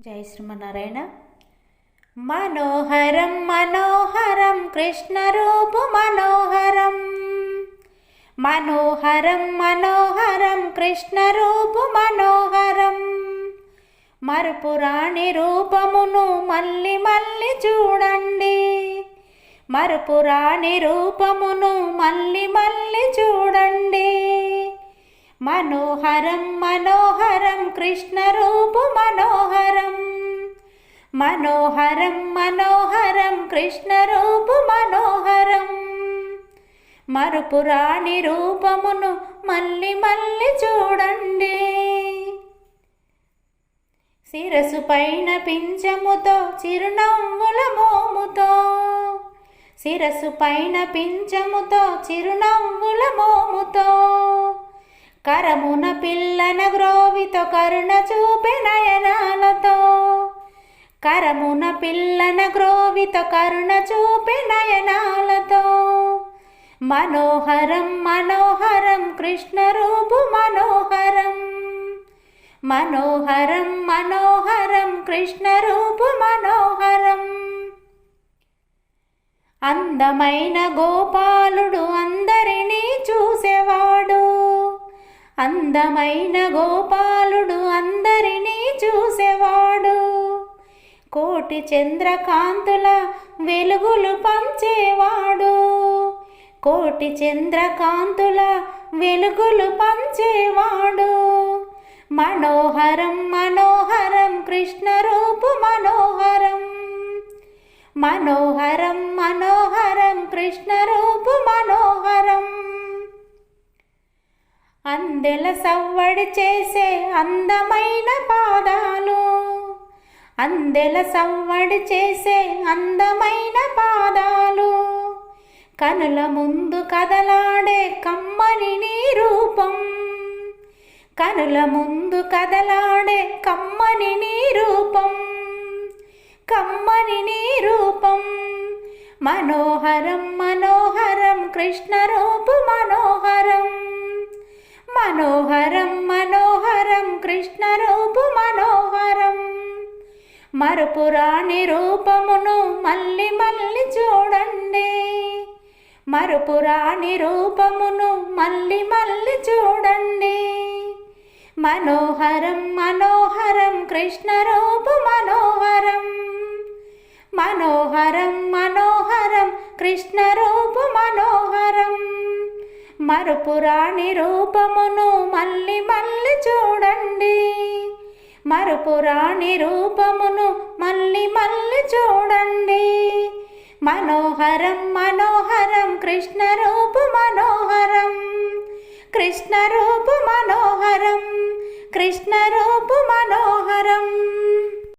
జై శ్రీమన్నారాయణ. మనోహరం మనోహరం కృష్ణరూపు మనోహరం. మనోహరం మనోహరం కృష్ణరూపు మనోహరం. మరుపురాణి రూపమును మళ్ళీ మళ్ళీ చూడండి. మరుపురాణి రూపమును మళ్ళీ మళ్ళీ చూడండి. మనోహరం మనోహరం కృష్ణరూపు మనోహరం. మనోహరం మనోహరం కృష్ణరూపు మనోహరం. మరుపురాణి రూపమును మళ్ళీ మళ్ళీ చూడండి. శిరసు పైన పింఛముతో చిరునవ్వుల మోముతో. శిరసు పైన పింఛముతో చిరునవ్వుల మోముతో. కరమున పిల్లన గ్రోవితో కరుణ చూపే నయనాలతో. కరమున పిల్లన గ్రోవితో కరుణ చూపే నయనాలతో. మనోహరం మనోహరం కృష్ణరూపు మనోహరం. మనోహరం మనోహరం కృష్ణరూపు మనోహరం. అందమైన గోపాలుడు అందరినీ చూసేవాడు. అందమైన గోపాలుడు అందరినీ చూసేవాడు. కోటి చంద్రకాంతుల వెలుగులు పంచేవాడు. కోటి చంద్రకాంతుల వెలుగులు పంచేవాడు. మనోహరం మనోహరం కృష్ణరూపు మనోహరం. మనోహరం మనోహరం కృష్ణ రూపు మనో అందెల సవ్వడి చేసే అందమైన పాదాలు. అందెల సవ్వడి చేసే అందమైన పాదాలు. కనుల ముందు కదలాడే కమ్మని నీ రూపం. కనుల ముందు కదలాడే కమ్మని నీ రూపం. కమ్మని నీ రూపం. మనోహరం మనోహరం కృష్ణరూపు మనోహరం. మనోహరం మనోహరం కృష్ణరూపు మనోహరం. మరుపురాణి రూపమును మళ్ళీ మళ్ళీ చూడండి. మరుపురాణి రూపమును మళ్ళీ మళ్ళీ చూడండి. మనోహరం మనోహరం కృష్ణ రూపు మనోహరం. మనోహరం మనోహరం కృష్ణరూపు మనోహరం. మరుపురాణి రూపమును మళ్ళీ మళ్ళీ చూడండి. మరుపురాణి రూపమును మళ్ళీ మళ్ళీ చూడండి. మనోహరం మనోహరం కృష్ణ రూపు మనోహరం. కృష్ణ రూపు మనోహరం కృష్ణరూపు